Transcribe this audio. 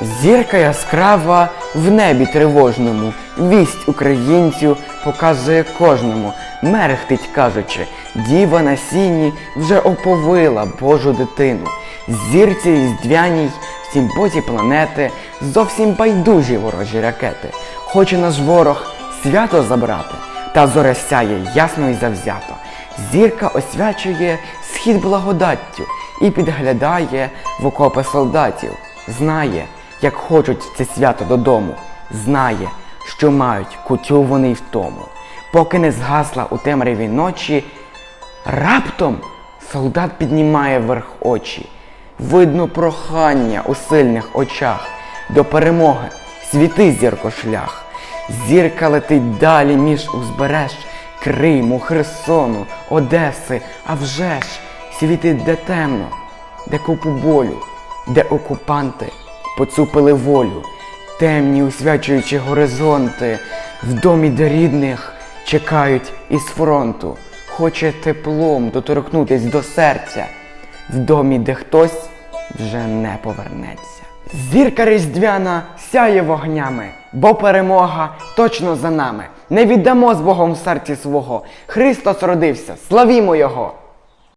Зірка яскрава в небі тривожному, вість українцю показує кожному, мерехтить кажучи, діва на сіні вже оповила Божу дитину. Зірці різдвяній, всім боці планети, зовсім байдужі ворожі ракети. Хоче наш ворог свято забрати, та зоря сяє ясно і завзято. Зірка освячує схід благодаттю і підглядає в окопи солдатів. Знає, як хочуть це свято додому. Знає, що мають кутю вони в тому. Поки не згасла у темряві ночі, раптом солдат піднімає вверх очі. Видно прохання у сильних очах. До перемоги світи зірко шлях. Зірка летить далі між узбереж Криму, Херсону, Одеси, а вже ж світить де темно, де купу болю, де окупанти поцупили волю, темні усвячуючи горизонти, в домі де рідних чекають із фронту, хоче теплом доторкнутись до серця, в домі, де хтось вже не повернеться. Зірка різдвяна сяє вогнями, бо перемога точно за нами. Не віддамо з Богом в серці свого. Христос родився, славімо Його!